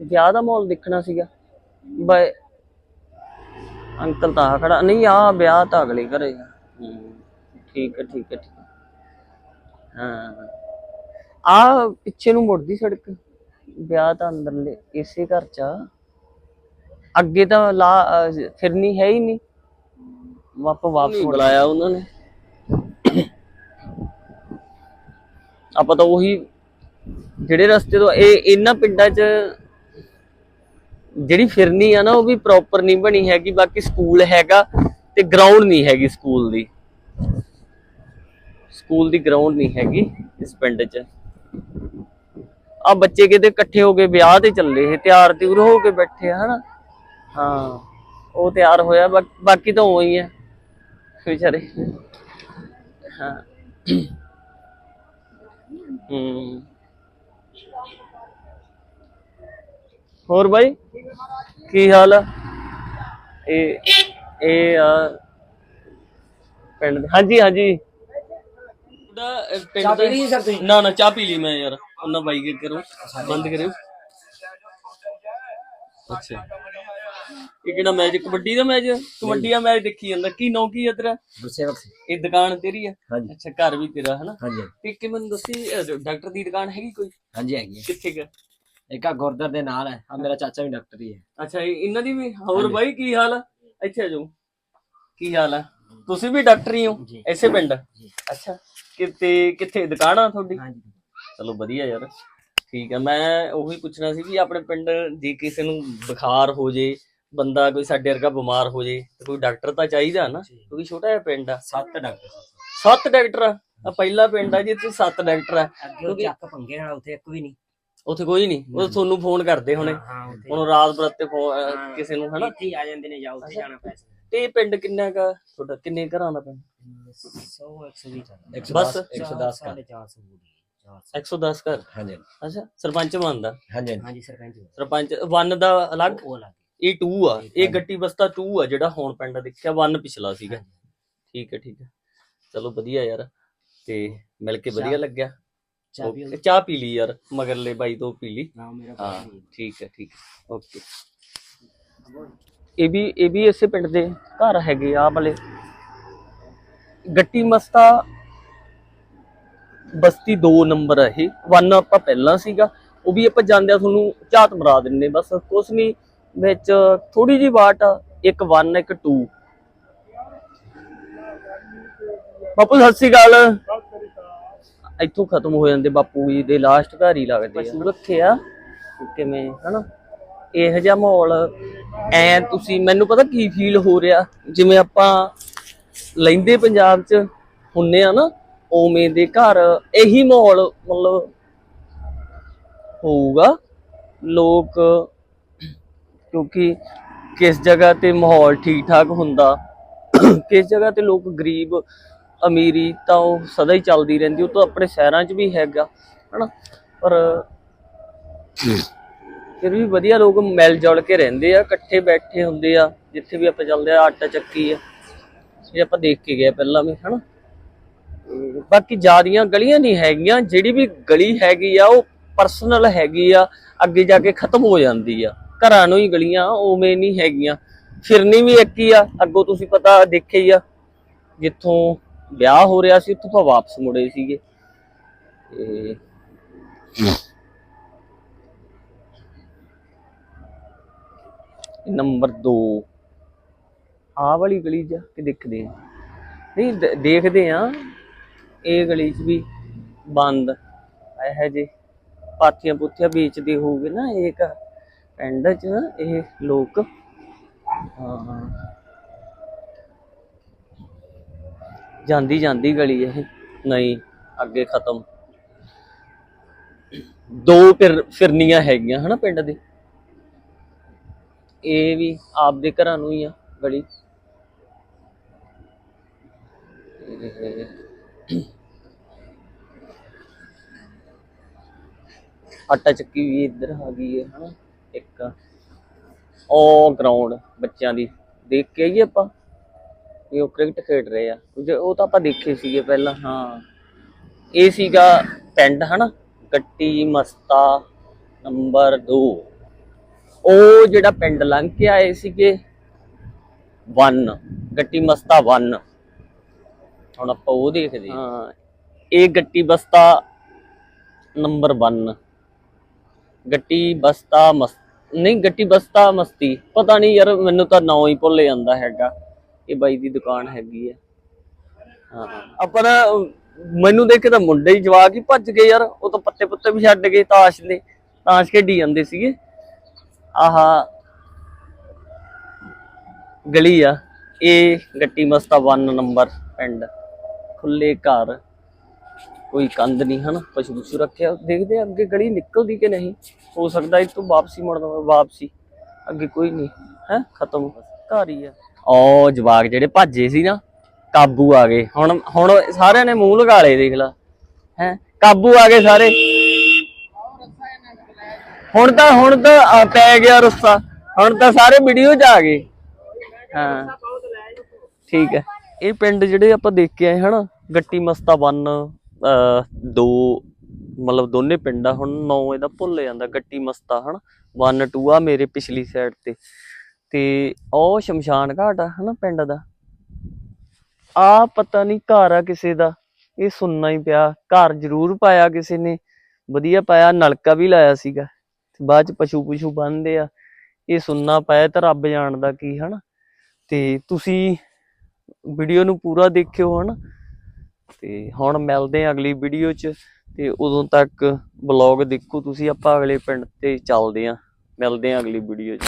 ਵਿਆਹ ਦਾ ਮਾਹੌਲ ਦੇਖਣਾ ਸੀਗਾ। ਬਾਈ ਅੰਕਲ ਤਾਂ ਆ ਖੜਾ ਨਹੀਂ ਆ ਵਿਆਹ ਤਾਂ ਅਗਲੇ ਘਰੇ ਆ। ਠੀਕ ਹੈ ਠੀਕ ਹੈ ਠੀਕ ਹੈ। ਹਾਂ। ਆ ਪਿੱਛੇ ਨੂੰ ਮੁੜਦੀ ਸੜਕ। ਵਿਆਹ ਤਾਂ ਅੰਦਰਲੇ ਇਸੇ ਘਰ ਚ ਆ। ਅੱਗੇ ਤਾਂ ਲਾ ਅਹ ਫਿਰਨੀ ਹੈ ਹੀ ਨਹੀਂ। ਵਾਪਸ ਵਾਪਸ ਬੁਲਾਇਆ ਉਹਨਾਂ ਨੇ। ਆਪਾਂ ਤਾਂ ਉਹੀ ਜਿਹੜੇ ਰਸਤੇ ਤੋਂ ਇਹ ਇਹਨਾਂ ਪਿੰਡਾਂ 'ਚ ਜਿਹੜੀ ਫਿਰਨੀ ਆ ਨਾ ਉਹ ਵੀ ਪ੍ਰੋਪਰ ਨਹੀਂ ਬਣੀ ਹੈਗੀ ਬਾਕੀ ਸਕੂਲ ਹੈਗਾ ਤੇ ਗਰਾਊਂਡ ਨਹੀਂ ਹੈਗੀ ਸਕੂਲ ਦੀ। ਸਕੂਲ ਦੀ ਗਰਾਊਂਡ ਨਹੀਂ ਹੈਗੀ ਇਸ ਪਿੰਡ 'ਚ। ਆ ਬੱਚੇ ਕਿਤੇ ਇਕੱਠੇ ਹੋ ਕੇ ਵਿਆਹ ਤੇ ਚੱਲੇ ਇਹ ਤਿਆਰ ਤਿਉਰ ਹੋ ਕੇ ਬੈਠੇ ਆ ਹਨਾ? ਹਾਂ। ਉਹ ਤਿਆਰ ਹੋਇਆ ਬਾਕੀ ਤਾਂ ਉਹੀ ਹੈ ਵਿਚਾਰੇ। ਹਾਂ। ਹੂੰ। ਹੋਰ ਬਾਈ? ਕੀ ਹਾਲ ਆ? ਇਹ ਇਹ ਆ ਪਿੰਡ ਦੇ- ਹਾਂਜੀ ਹਾਂਜੀ। ਪਿੰਡ ਚਾਹ ਦਾ- ਪੀ ਲਈ ਸਰ ਤੁਸੀਂ? ਨਾ ਨਾ ਚਾਹ ਪੀ ਲਈ ਮੈਂ ਯਾਰ। ਉਹਨਾਂ ਬਾਈ ਕੇ ਕਰੋ ਬੰਦ ਕਰਿਓ। ਅੱਛਾ। ਇਹ ਕਿਹੜਾ ਮੈਚ ਕਬੱਡੀ ਦਾ ਮੈਚ? ਕਬੱਡੀ ਦਾ ਮੈਚ ਦੇਖੀ ਜਾਂਦਾ। ਕੀ ਨੌ ਕੀ ਹੈ ਤੇਰਾ? ਗੁਰਸੇਵਕ ਸਿੰਘ। ਇਹ ਦੁਕਾਨ ਤੇਰੀ ਹੈ ਹਾਂਜੀ। ਅੱਛਾ ਘਰ ਵੀ ਤੇਰਾ ਹੈ ਨਾ ਹਾਂਜੀ। ਤੇ ਕਿ ਮੈਨੂੰ ਦੱਸੀ ਅਹ, ਡਾਕਟਰ ਦੀ ਦੁਕਾਨ ਹੈਗੀ ਕੋਈ? ਹਾਂਜੀ ਹੈਗੀ ਹੈ ਕਿੱਥੇ ਕ ਇੱਕ ਆ ਗੁਰਦਰ ਦੇ ਨਾਲ ਹੈ ਆ ਮੇਰਾ ਚਾਚਾ ਵੀ ਡਾਕਟਰ ਹੀ ਹੈ। ਅੱਛਾ ਇਹ- ਇਹਨਾਂ ਦੀ ਵੀ? ਹੋਰ ਬਾਈ ਕੀ ਹਾਲ ਆ? ਇੱਥੇ ਆ ਜਾਓ। ਕੀ ਹਾਲ ਆ? ਤੁਸੀਂ ਵੀ ਡਾਕਟਰ ਹੀ ਹੋ ਜੀ। ਐਸੇ ਪਿੰਡ? ਜੀ। ਅੱਛਾ ਕਿਤੇ ਕਿੱਥੇ ਦੁਕਾਨ ਆ ਤੁਹਾਡੀ? ਹਾਂਜੀ। ਚਲੋ ਵਧੀਆ ਯਾਰ। ਠੀਕ ਆ ਮੈਂ ਉਹੀ ਪੁੱਛਣਾ ਸੀ ਵੀ ਆਪਣੇ ਪਿੰਡ ਜੇ ਕਿਸੇ ਨੂੰ ਬੁਖਾਰ ਹੋ ਜੇ ਬੰਦਾ ਕੋਈ ਸਾਡੇ ਵਰਗਾ ਬਿਮਾਰ ਹੋ ਜੇ ਤੇ ਕੋਈ ਡਾਕਟਰ ਤਾਂ ਚਾਹੀਦਾ ਨਾ ਜੀ। ਕਿਉਂਕਿ ਛੋਟਾ ਜਿਹਾ ਪਿੰਡ ਆ। ਸੱਤ ਡਾਕਟਰ ਸੱਤ ਡਾਕਟਰ ਆ? ਆਹ ਪਹਿਲਾ ਪਿੰਡ ਆ ਜਿੱਥੇ ਸੱਤ ਡਾਕਟਰ ਆ। ਅੱਗੇ ਉਹ ਚੱਕ ਪੰਗੇ ਨਾਲ ਉੱਥੇ ਇੱਕ ਵੀ ਨਹੀਂ। ਉੱਥੇ ਕੋਈ ਨਹੀਂ ਉਹ ਤੁਹਾਨੂੰ ਫੋਨ ਕਰਦੇ ਹੁਣੇ। ਹਾਂ ਉੱਥੇ। ਹੁਣ ਰਾਤ ਬਰਾਤੇ ਫੋਨ ਹਾਂ। ਕਿਸੇ ਨੂੰ ਹਨਾ? ਇੱਥੇ ਹੀ ਆ ਜਾਂਦੇ ਨੇ ਜਾਂ ਉੱਥੇ ਜਾਣਾ ਪੈਸੇ। ਤੇ ਇਹ ਪਿੰਡ ਕਿੰਨਾ ਕਾ ਤੁਹਾਡਾ ਕਿੰਨੇ ਘਰਾਂ ਦਾ ਪਿੰਡ? 100 120 ਬਸ? 110 400 ਬੂੜੀ 400 110 ਘਰ? ਹਾਂਜੀ। ਅੱਛਾ ਸਰਪੰਚ ਬਣਦਾ। ਹਾਂਜੀ। ਹਾਂਜੀ ਸਰਪੰਚ ਸਰਪੰਚ 1 ਦਾ ਅਲੱਗ? ਉਹ ਲੱਗ ਇਹ 2 ਆ। ਇਹ ਗੱਟੀ ਬਸਤਾ 2 ਆ ਜਿਹੜਾ ਹੁਣ ਪਿੰਡ ਦੇਖਿਆ 1 ਪਿਛਲਾ ਸੀਗਾ। ਠੀਕ ਹੈ ਠੀਕ ਹੈ। ਚਲੋ ਵਧੀਆ ਯਾਰ। ਤੇ ਮਿਲ ਕੇ ਵਧੀਆ ਲੱਗਿਆ। ਚਾਹ ਪੀਓ ਓਕੇ, ਚਾਹ ਪੀ ਲਈ ਯਾਰ ਮਗਰਲੇ ਬਾਈ ਤੋਂ ਪੀ ਲਈ। ਨਾ ਮੇਰਾ ਹਾਂ। ਠੀਕ ਹੈ ਠੀਕ ਹੈ। ਓਕੇ ਇਹ ਵੀ ਇਹ ਵੀ ਇਸੇ ਪਿੰਡ ਦੇ ਘਰ ਹੈਗੇ ਆ ਵਾਲੇ। ਗੱਟੀ ਮਸਤਾ ਬਸਤੀ 2 ਨੰਬਰ ਹੈ ਇਹ। ਵਨ ਆਪਾਂ ਪਹਿਲਾਂ ਸੀਗਾ ਉਹ ਵੀ ਆਪਾਂ ਜਾਂਦਿਆਂ ਤੁਹਾਨੂੰ ਝਾਤ ਮਰਾ ਦਿੰਨੇ ਬਸ ਕੁਛ ਨਹੀਂ ਵਿੱਚ ਥੋੜੀ ਜੀ ਬਾਟ ਆ, ਇੱਕ 1 ਇੱਕ 2 ਬਾਪੂ ਸਤਿ ਸ੍ਰੀ ਅਕਾਲ। ਇੱਥੋਂ ਖਤਮ ਹੋ ਜਾਂਦੇ ਬਾਪੂ ਜੀ ਦੇ ਲਾਸਟ ਘਰ ਹੀ ਲੱਗਦੇ ਆ। ਪਸ਼ੂ ਰੱਖੇ ਆ ਕਿਵੇਂ ਹਨਾ? ਇਹੋ ਜਿਹਾ ਮਾਹੌਲ ਐ ਤੁਸੀਂ ਮੈਨੂੰ ਪਤਾ ਕੀ ਫੀਲ ਹੋ ਰਿਹਾ? ਜਿਵੇਂ ਆਪਾਂ ਲੈਂਦੇ ਪੰਜਾਬ 'ਚ ਹੁੰਨੇ ਆ ਨਾ ਉਵੇਂ ਦੇ ਘਰ ਇਹੀ ਮਾਹੌਲ ਮਤਲਬ ਹੋਊਗਾ। ਲੋਕ ਕਿਉਂਕਿ ਕਿਸ ਜਗ੍ਹਾ ਤੇ ਮਾਹੌਲ ਠੀਕ ਠਾਕ ਹੁੰਦਾ ਕਿਸ ਜਗ੍ਹਾ ਤੇ ਲੋਕ ਗਰੀਬ ਅਮੀਰੀ ਤਾਂ ਉਹ ਸਦਾ ਹੀ ਚੱਲਦੀ ਰਹਿੰਦੀ ਉਹ ਤਾਂ ਆਪਣੇ ਸ਼ਹਿਰਾਂ 'ਚ ਵੀ ਹੈਗਾ ਹਨਾ? ਪਰ ਫਿਰ ਵੀ ਵਧੀਆ ਲੋਕ ਮਿਲ ਜੁਲ ਕੇ ਰਹਿੰਦੇ ਆ ਇਕੱਠੇ ਬੈਠੇ ਹੁੰਦੇ ਆ ਜਿੱਥੇ ਵੀ ਆਪਾਂ ਚੱਲਦੇ ਆ ਆਟਾ ਚੱਕੀ ਆ ਇਹ ਆਪਾਂ ਦੇਖ ਕੇ ਗਏ ਪਹਿਲਾਂ ਵੀ ਹਨਾ? ਬਾਕੀ ਜਿਆਦੀਆਂ ਗਲੀਆਂ ਨਹੀਂ ਹੈਗੀਆਂ ਜਿਹੜੀ ਵੀ ਗਲੀ ਹੈਗੀ ਆ ਉਹ ਪਰਸਨਲ ਹੈਗੀ ਆ ਅੱਗੇ ਜਾ ਕੇ ਖਤਮ ਹੋ ਜਾਂਦੀ ਆ। ਘਰਾਂ ਨੂੰ ਹੀ ਗਲੀਆਂ ਉਵੇਂ ਨਹੀਂ ਹੈਗੀਆਂ। ਫਿਰਨੀ ਵੀ ਇੱਕ ਹੀ ਆ ਅੱਗੋਂ ਤੁਸੀਂ ਪਤਾ ਦੇਖਿਆ ਹੀ ਆ ਜਿੱਥੋਂ ਵਿਆਹ ਹੋ ਰਿਹਾ ਸੀ, ਉੱਥੋਂ ਆਪਾਂ ਵਾਪਸ ਮੁੜੇ ਸੀਗੇ। ਤੇ ਨੰਬਰ 2 ਆਹ ਵਾਲੀ ਗਲੀ ਜਾ ਕੇ ਦੇਖਦੇ ਆ। ਨਹੀਂ ਦੇਖਦੇ ਆ ਇਹ ਗਲੀ 'ਚ ਵੀ ਬੰਦ ਇਹ ਜੇ ਪਾਥੀਆਂ ਪੁੱਥੀਆਂ ਵੇਚਦੇ ਹੋਗੇ ਨਾ ਇੱਕ ਪਿੰਡ 'ਚ ਇਹ ਲੋਕ। ਹਾਂ। ਜਾਂਦੀ ਜਾਂਦੀ ਗਲੀ ਇਹ। ਨਹੀਂ, ਅੱਗੇ ਖਤਮ। ਦੋ ਫਿਰ ਫਿਰਨੀਆਂ ਹੈਗੀਆਂ ਹਨਾ ਪਿੰਡ ਦੇ। ਇਹ ਵੀ ਆਪਦੇ ਘਰਾਂ ਨੂੰ ਹੀ ਆ ਗਲੀ। ਆਟਾ ਚੱਕੀ ਵੀ ਇੱਧਰ ਆ ਗਈ ਹੈ ਹਨਾ, ਇੱਕ। ਉਹ ਗਰਾਊਂਡ ਬੱਚਿਆਂ ਦੀ ਦੇਖ ਕੇ ਆਈਏ ਆਪਾਂ। ਵੀ ਉਹ ਕ੍ਰਿਕਟ ਖੇਡ ਰਹੇ ਆ। ਜੇ ਉਹ ਤਾਂ ਆਪਾਂ ਦੇਖੇ ਸੀਗੇ ਪਹਿਲਾਂ ਹਾਂ। ਇਹ ਸੀਗਾ ਪਿੰਡ ਹਨਾ? ਗੱਟੀ ਮਸਤਾ ਨੰਬਰ 2 ਉਹ ਜਿਹੜਾ ਪਿੰਡ ਲੰਘ ਕੇ ਆਏ ਸੀਗੇ 1 ਗੱਟੀ ਮਸਤਾ 1 ਹੁਣ ਆਪਾਂ ਉਹ ਦੇਖਦੇ ਹਾਂ। ਹਾਂ। ਇਹ ਗੱਟੀ ਬਸਤਾ ਨੰਬਰ 1 ਗੱਟੀ ਬਸਤਾ ਮਸ ਨਹੀਂ ਗੱਟੀ ਬਸਤਾ ਮਸਤੀ। ਪਤਾ ਨਹੀਂ ਯਾਰ ਮੈਨੂੰ ਤਾਂ ਨਾਂ ਹੀ ਭੁੱਲ ਜਾਂਦਾ ਹੈਗਾ। ਇਹ ਬਾਈ ਦੀ ਦੁਕਾਨ ਹੈਗੀ ਆ। ਹਾਂ। ਆਪਾਂ ਨਾ ਮੈਨੂੰ ਦੇਖ ਕੇ ਤਾਂ ਮੁੰਡੇ ਹੀ ਜਵਾਕ ਹੀ ਭੱਜ ਗਏ ਯਾਰ। ਉਹ ਤਾਂ ਪੱਤੇ ਪੁੱਤੇ ਵੀ ਛੱਡ ਗਏ, ਤਾਸ਼ ਦੇ ਤਾਸ਼ ਖੇਡੀ ਜਾਂਦੇ ਸੀਗੇ। ਆਹਾ। ਗਲੀ ਆ। ਇਹ ਗੱਟੀ ਮਸਤਾ 1 ਨੰਬਰ ਪਿੰਡ। ਖੁੱਲੇ ਘਰ। ਕੋਈ ਕੰਧ ਨਹੀਂ, ਹਨ? ਪਸ਼ੂ ਪਸ਼ੂ ਰੱਖਿਆ। ਦੇਖਦੇ ਆ, ਅੱਗੇ ਗਲੀ ਨਿਕਲਦੀ ਕਿ ਨਹੀਂ? ਹੋ ਸਕਦਾ ਇਹ ਤੋਂ ਵਾਪਸੀ ਮੁੜਨਾ, ਵਾਪਸੀ। ਅੱਗੇ ਕੋਈ ਨਹੀਂ। ਹੈ? ਖਤਮ। ਘਰ ਹੀ ਆ। ਉਹ ਜਵਾਕ ਜਿਹੜੇ ਭੱਜੇ ਸੀ ਨਾ, ਕਾਬੂ ਆ ਗਏ। ਹੁਣ ਹੁਣ ਸਾਰਿਆਂ ਨੇ ਮੂੰਹ ਲਗਾ ਲਏ, ਦੇਖ ਲਾ। ਹੈ? ਕਾਬੂ ਆ ਗਏ ਸਾਰੇ। ਹੁਣ ਤਾਂ ਹੁਣ ਤਾਂ ਪੈ ਗਿਆ ਰੁੱਸਾ। ਹੁਣ ਤਾਂ ਸਾਰੇ ਵੀਡੀਓ 'ਚ ਆ ਗਏ। ਹਾਂ। ਠੀਕ ਹੈ। ਇਹ ਪਿੰਡ ਜਿਹੜੇ ਆਪਾਂ ਦੇਖ ਕੇ ਆਏ, ਹਨਾ? ਗੱਟੀ ਮਸਤਾ ਬੰਨ ਦੋ, ਮਤਲਬ ਦੋਨੇ ਪਿੰਡ ਆ ਹੁਣ ਨੌ ਇਹਦਾ ਭੁੱਲ ਜਾਂਦਾ, ਗੱਟੀ ਮਸਤਾ, ਹਨਾ? 1 2 ਆ ਮੇਰੇ ਪਿਛਲੀ ਸਾਈਡ ਤੇ। ਤੇ ਉਹ ਸ਼ਮਸ਼ਾਨ ਘਾਟ ਆ, ਹਨਾ ਪਿੰਡ ਦਾ? ਆ ਪਤਾ ਨਹੀਂ ਘਰ ਆ ਕਿਸੇ ਦਾ, ਇਹ ਸੁਣਨਾ ਹੀ ਪਿਆ। ਘਰ ਜ਼ਰੂਰ ਪਾਇਆ ਕਿਸੇ ਨੇ, ਵਧੀਆ ਪਾਇਆ, ਨਲਕਾ ਵੀ ਲਾਇਆ ਸੀਗਾ। ਤੇ ਬਾਅਦ ਚ ਪਸ਼ੂ ਪਸ਼ੂ ਬੰਨਦੇ ਆ। ਇਹ ਸੁਣਨਾ ਪਾਇਆ ਤਾਂ ਰੱਬ ਜਾਣਦਾ ਕੀ, ਹਨਾ? ਤੇ ਤੁਸੀਂ ਵੀਡੀਓ ਨੂੰ ਪੂਰਾ ਦੇਖਿਓ, ਹਨਾ? ਤੇ ਹੁਣ ਮਿਲਦੇ ਆ ਅਗਲੀ ਵੀਡੀਓ 'ਚ, ਤੇ ਉਦੋਂ ਤੱਕ ਬਲੌਗ ਦੇਖੋ ਤੁਸੀਂ, ਆਪਾਂ ਅਗਲੇ ਪਿੰਡ ਤੇ ਚੱਲਦੇ ਆ। ਮਿਲਦੇ ਆ ਅਗਲੀ ਵੀਡੀਓ 'ਚ।